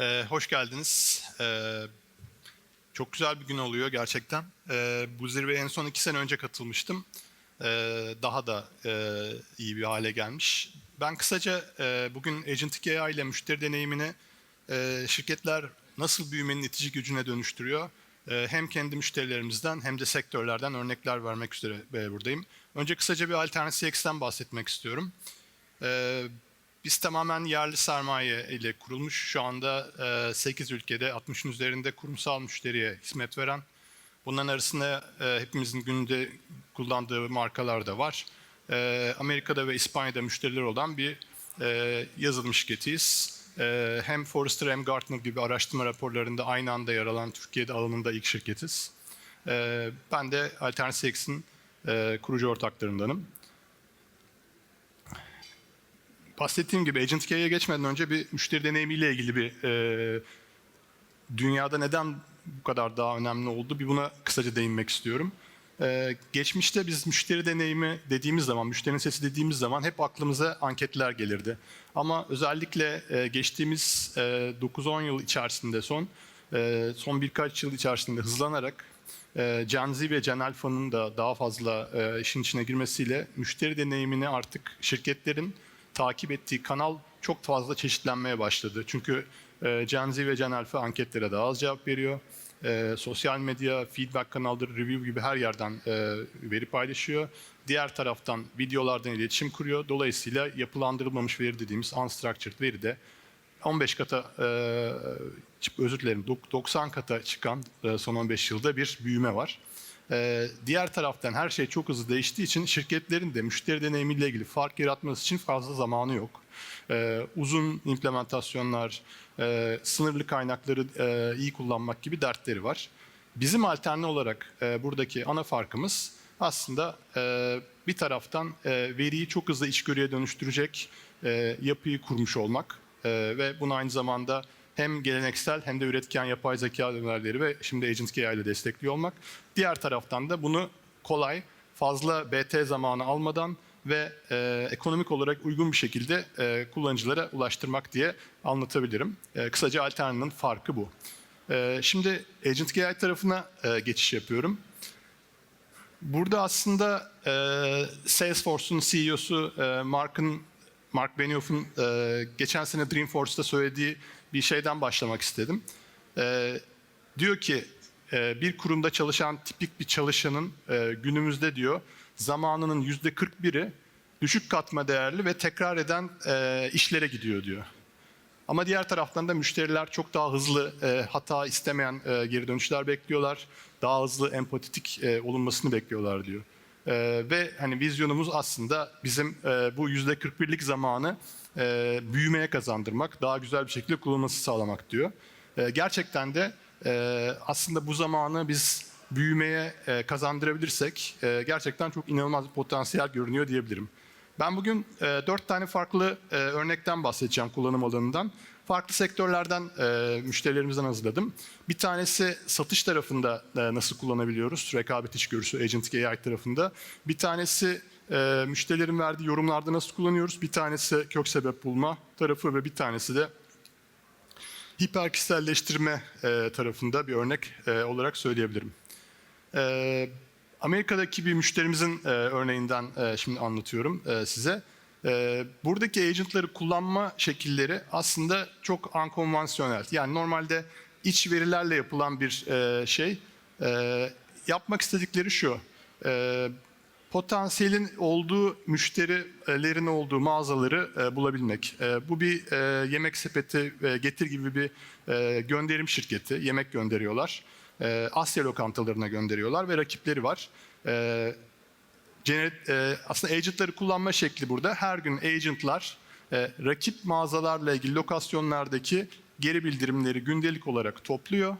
Ee, hoş geldiniz. Ee, çok güzel bir gün oluyor gerçekten. Ee, bu zirveye en son iki sene önce katılmıştım. Ee, daha da e, iyi bir hale gelmiş. Ben kısaca e, bugün Agentic AI ile müşteri deneyimini e, şirketler nasıl büyümenin itici gücüne dönüştürüyor e, hem kendi müşterilerimizden hem de sektörlerden örnekler vermek üzere e, buradayım. Önce kısaca bir Alternative CX'ten bahsetmek istiyorum. Ee, biz tamamen yerli sermaye ile kurulmuş. Şu anda e, 8 ülkede 60'ın üzerinde kurumsal müşteriye hizmet veren. Bunların arasında e, hepimizin günde kullandığı markalar da var. E, Amerika'da ve İspanya'da müşteriler olan bir e, yazılım şirketiyiz. E, hem Forrester hem Gartner gibi araştırma raporlarında aynı anda yer alan Türkiye'de alanında ilk şirketiz. E, ben de Alternative X'in e, kurucu ortaklarındanım. Bahsettiğim gibi Agent K'ye geçmeden önce bir müşteri deneyimiyle ilgili bir e, dünyada neden bu kadar daha önemli oldu bir buna kısaca değinmek istiyorum. E, geçmişte biz müşteri deneyimi dediğimiz zaman, müşterinin sesi dediğimiz zaman hep aklımıza anketler gelirdi. Ama özellikle e, geçtiğimiz e, 9-10 yıl içerisinde son, e, son birkaç yıl içerisinde hızlanarak e, Gen Z ve Gen Alpha'nın da daha fazla e, işin içine girmesiyle müşteri deneyimini artık şirketlerin takip ettiği kanal çok fazla çeşitlenmeye başladı. Çünkü e, Gen Z ve Gen Alpha anketlere daha az cevap veriyor. E, sosyal medya, feedback kanalları, review gibi her yerden e, veri paylaşıyor. Diğer taraftan videolardan iletişim kuruyor. Dolayısıyla yapılandırılmamış veri dediğimiz unstructured veri de 15 kata, e, özür dilerim 90 kata çıkan e, son 15 yılda bir büyüme var. Ee, diğer taraftan her şey çok hızlı değiştiği için şirketlerin de müşteri deneyimiyle ilgili fark yaratması için fazla zamanı yok. Ee, uzun implementasyonlar, e, sınırlı kaynakları e, iyi kullanmak gibi dertleri var. Bizim alternatif olarak e, buradaki ana farkımız aslında e, bir taraftan e, veriyi çok hızlı içgörüye dönüştürecek e, yapıyı kurmuş olmak e, ve bunu aynı zamanda hem geleneksel hem de üretken yapay zeka modelleri ve şimdi Agent AI ile destekliyor olmak. Diğer taraftan da bunu kolay, fazla BT zamanı almadan ve e, ekonomik olarak uygun bir şekilde e, kullanıcılara ulaştırmak diye anlatabilirim. E, kısaca Alterna'nın farkı bu. E, şimdi Agent AI tarafına e, geçiş yapıyorum. Burada aslında e, Salesforce'un CEO'su e, Mark'ın Mark Benioff'un e, geçen sene Dreamforce'da söylediği bir şeyden başlamak istedim. E, diyor ki e, bir kurumda çalışan tipik bir çalışanın e, günümüzde diyor zamanının yüzde 41'i düşük katma değerli ve tekrar eden e, işlere gidiyor diyor. Ama diğer taraftan da müşteriler çok daha hızlı hata istemeyen geri dönüşler bekliyorlar. Daha hızlı empatik e, olunmasını bekliyorlar diyor. Ve hani vizyonumuz aslında bizim bu yüzde 41'lik zamanı e, büyümeye kazandırmak, daha güzel bir şekilde kullanılması sağlamak diyor. E, gerçekten de e, aslında bu zamanı biz büyümeye e, kazandırabilirsek e, gerçekten çok inanılmaz bir potansiyel görünüyor diyebilirim. Ben bugün e, dört tane farklı e, örnekten bahsedeceğim kullanım alanından. Farklı sektörlerden e, müşterilerimizden hazırladım. Bir tanesi satış tarafında e, nasıl kullanabiliyoruz, rekabet içgörüsü Agentic AI tarafında. Bir tanesi e, müşterilerin verdiği yorumlarda nasıl kullanıyoruz. Bir tanesi kök sebep bulma tarafı ve bir tanesi de hiperkişiselleştirme e, tarafında bir örnek e, olarak söyleyebilirim. E, Amerika'daki bir müşterimizin e, örneğinden e, şimdi anlatıyorum e, size. E, buradaki agentları kullanma şekilleri aslında çok unkonvansiyonel. Yani normalde iç verilerle yapılan bir e, şey. E, yapmak istedikleri şu. E, potansiyelin olduğu müşterilerin olduğu mağazaları e, bulabilmek. E, bu bir e, yemek sepeti getir gibi bir gönderim şirketi. Yemek gönderiyorlar. Asya lokantalarına gönderiyorlar ve rakipleri var. Aslında agentları kullanma şekli burada. Her gün agentlar rakip mağazalarla ilgili lokasyonlardaki geri bildirimleri gündelik olarak topluyor.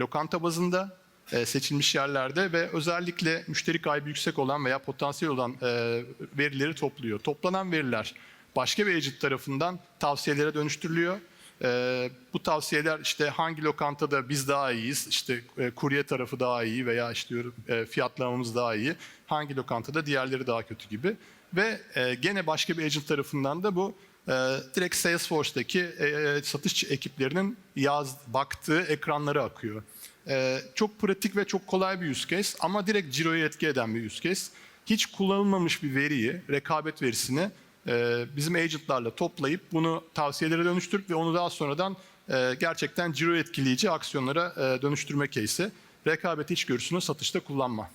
Lokanta bazında seçilmiş yerlerde ve özellikle müşteri kaybı yüksek olan veya potansiyel olan e, verileri topluyor. Toplanan veriler başka bir agent tarafından tavsiyelere dönüştürülüyor. E, bu tavsiyeler işte hangi lokantada biz daha iyiyiz, işte e, kurye tarafı daha iyi veya işte e, fiyatlamamız daha iyi, hangi lokantada diğerleri daha kötü gibi. Ve e, gene başka bir agent tarafından da bu e, direkt Salesforce'daki e, satış ekiplerinin yaz baktığı ekranlara akıyor. E, çok pratik ve çok kolay bir use case ama direkt ciroyu etki eden bir use case. Hiç kullanılmamış bir veriyi, rekabet verisini e, bizim agentlarla toplayıp bunu tavsiyelere dönüştürüp ve onu daha sonradan e, gerçekten ciro etkileyici aksiyonlara e, dönüştürme case'i. Rekabet içgörüsünü satışta kullanma.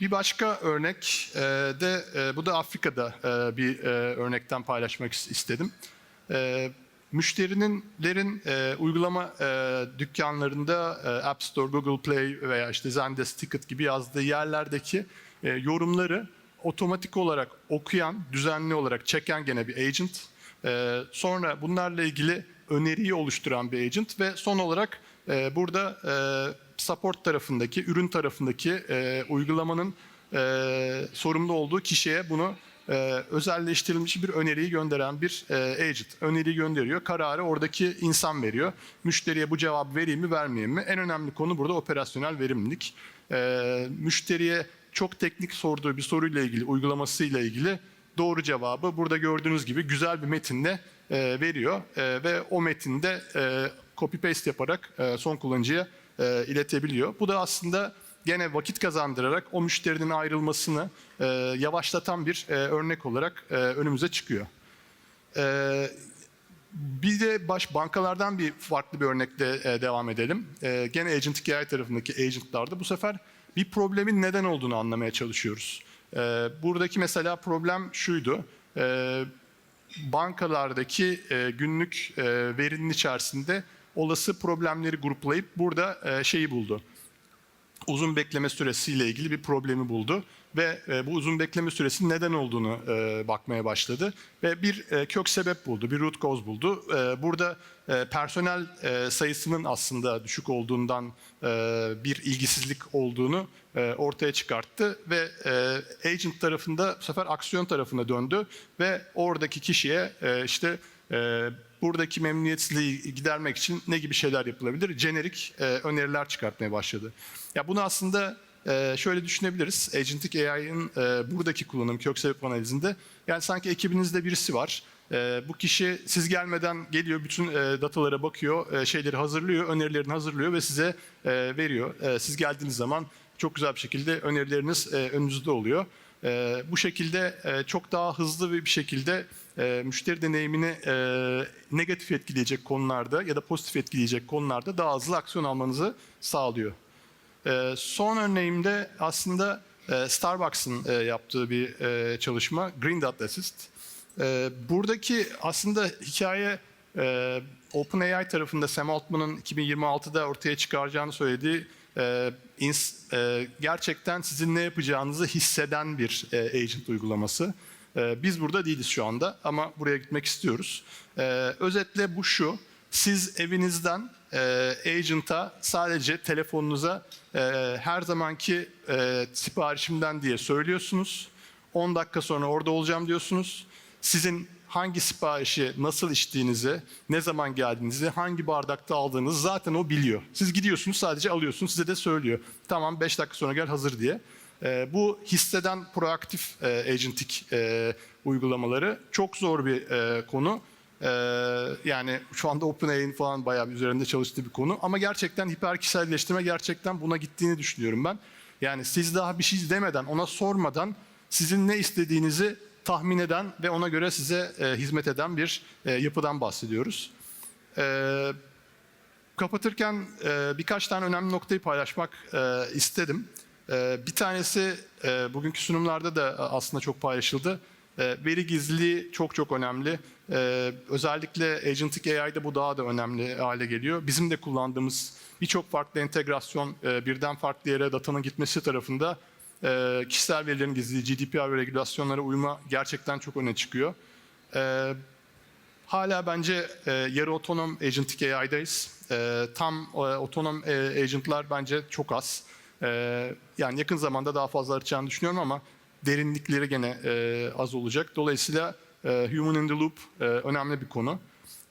Bir başka örnek e, de e, bu da Afrika'da e, bir e, örnekten paylaşmak is- istedim. E, müşterilerin e, uygulama e, dükkanlarında e, App Store, Google Play veya işte Zendesk Ticket gibi yazdığı yerlerdeki e, yorumları otomatik olarak okuyan, düzenli olarak çeken gene bir agent. E, sonra bunlarla ilgili öneriyi oluşturan bir agent ve son olarak e, burada e, support tarafındaki, ürün tarafındaki e, uygulamanın e, sorumlu olduğu kişiye bunu e, özelleştirilmiş bir öneriyi gönderen bir e, agent. Öneriyi gönderiyor, kararı oradaki insan veriyor. Müşteriye bu cevabı vereyim mi, vermeyeyim mi? En önemli konu burada operasyonel verimlilik. E, müşteriye çok teknik sorduğu bir soruyla ilgili, uygulamasıyla ilgili doğru cevabı burada gördüğünüz gibi güzel bir metinle e, veriyor E, ve o metinde e, copy paste yaparak e, son kullanıcıya e, iletebiliyor. Bu da aslında gene vakit kazandırarak o müşterinin ayrılmasını e, yavaşlatan bir e, örnek olarak e, önümüze çıkıyor. E, bir de baş bankalardan bir farklı bir örnekle e, devam edelim. E, gene Agent AI tarafındaki agentlarda bu sefer bir problemin neden olduğunu anlamaya çalışıyoruz. E, buradaki mesela problem şuydu. E, bankalardaki e, günlük e, verinin içerisinde olası problemleri gruplayıp burada e, şeyi buldu uzun bekleme süresiyle ilgili bir problemi buldu ve e, bu uzun bekleme süresinin neden olduğunu e, bakmaya başladı ve bir e, kök sebep buldu, bir root cause buldu. E, burada e, personel e, sayısının aslında düşük olduğundan e, bir ilgisizlik olduğunu e, ortaya çıkarttı ve e, agent tarafında bu sefer aksiyon tarafına döndü ve oradaki kişiye e, işte e, buradaki memnuniyetsizliği gidermek için ne gibi şeyler yapılabilir? Jenerik e, öneriler çıkartmaya başladı. Ya bunu aslında e, şöyle düşünebiliriz. Agentic AI'ın e, buradaki kullanım kök sebep analizinde yani sanki ekibinizde birisi var. E, bu kişi siz gelmeden geliyor, bütün e, datalara bakıyor, e, şeyleri hazırlıyor, önerilerini hazırlıyor ve size e, veriyor. E, siz geldiğiniz zaman çok güzel bir şekilde önerileriniz e, önünüzde oluyor. E, bu şekilde e, çok daha hızlı bir şekilde e, müşteri deneyimini e, negatif etkileyecek konularda ya da pozitif etkileyecek konularda daha hızlı aksiyon almanızı sağlıyor. E, son örneğimde aslında e, Starbucks'ın e, yaptığı bir e, çalışma Green Dot Assist. E, buradaki aslında hikaye e, OpenAI tarafında Sam Altman'ın 2026'da ortaya çıkaracağını söylediği e, ins- e, gerçekten sizin ne yapacağınızı hisseden bir e, agent uygulaması. E, biz burada değiliz şu anda ama buraya gitmek istiyoruz. E, özetle bu şu, siz evinizden e, agent'a sadece telefonunuza e, her zamanki e, siparişimden diye söylüyorsunuz. 10 dakika sonra orada olacağım diyorsunuz. Sizin hangi siparişi nasıl içtiğinizi, ne zaman geldiğinizi, hangi bardakta aldığınızı zaten o biliyor. Siz gidiyorsunuz sadece alıyorsunuz size de söylüyor. Tamam 5 dakika sonra gel hazır diye. E, bu hisseden proaktif e, agentik e, uygulamaları çok zor bir e, konu. E, yani şu anda OpenAI'nin falan bayağı üzerinde çalıştığı bir konu. Ama gerçekten hiper kişiselleştirme gerçekten buna gittiğini düşünüyorum ben. Yani siz daha bir şey demeden, ona sormadan sizin ne istediğinizi tahmin eden ve ona göre size hizmet eden bir yapıdan bahsediyoruz. E, kapatırken birkaç tane önemli noktayı paylaşmak e, istedim. E, bir tanesi e, bugünkü sunumlarda da aslında çok paylaşıldı. E, veri gizliliği çok çok önemli. E, özellikle Agentic AI'de bu daha da önemli hale geliyor. Bizim de kullandığımız birçok farklı entegrasyon e, birden farklı yere datanın gitmesi tarafında e, kişisel verilerin gizliliği, GDPR ve regülasyonlara uyma gerçekten çok öne çıkıyor. E, Hala bence e, yarı otonom agentic AI'dayız. E, tam e, otonom e, agentlar bence çok az. E, yani yakın zamanda daha fazla artacağını düşünüyorum ama derinlikleri gene e, az olacak. Dolayısıyla e, human in the loop e, önemli bir konu.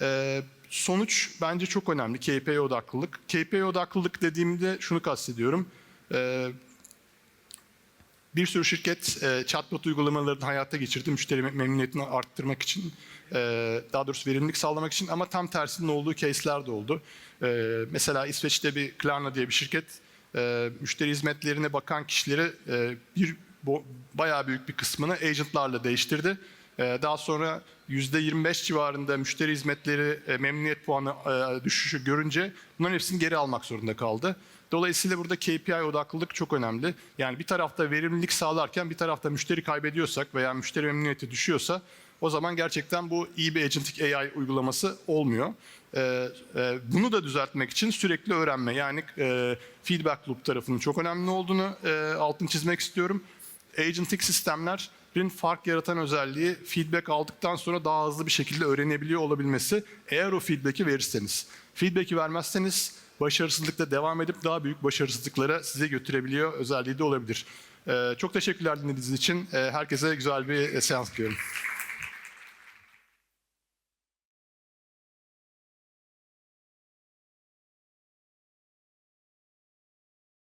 E, sonuç bence çok önemli. KPI odaklılık. KPI odaklılık dediğimde şunu kastediyorum. Bir sürü şirket chatbot uygulamalarını hayata geçirdi müşteri mem- memnuniyetini arttırmak için, daha doğrusu verimlilik sağlamak için ama tam tersinin olduğu case'ler de oldu. Mesela İsveç'te bir Klarna diye bir şirket e, müşteri hizmetlerine bakan kişileri e, bir bo- bayağı büyük bir kısmını agentlarla değiştirdi. E, daha sonra %25 civarında müşteri hizmetleri e, memnuniyet puanı e, düşüşü görünce bunların hepsini geri almak zorunda kaldı. Dolayısıyla burada KPI odaklılık çok önemli. Yani bir tarafta verimlilik sağlarken bir tarafta müşteri kaybediyorsak veya müşteri memnuniyeti düşüyorsa o zaman gerçekten bu iyi bir agentic AI uygulaması olmuyor. Ee, e, bunu da düzeltmek için sürekli öğrenme yani e, feedback loop tarafının çok önemli olduğunu e, altını çizmek istiyorum. Agentic sistemlerin fark yaratan özelliği feedback aldıktan sonra daha hızlı bir şekilde öğrenebiliyor olabilmesi. Eğer o feedback'i verirseniz. Feedback'i vermezseniz başarısızlıkla devam edip daha büyük başarısızlıklara size götürebiliyor özelliği de olabilir. Ee, çok teşekkürler dinlediğiniz için. Ee, herkese güzel bir e, seans diliyorum.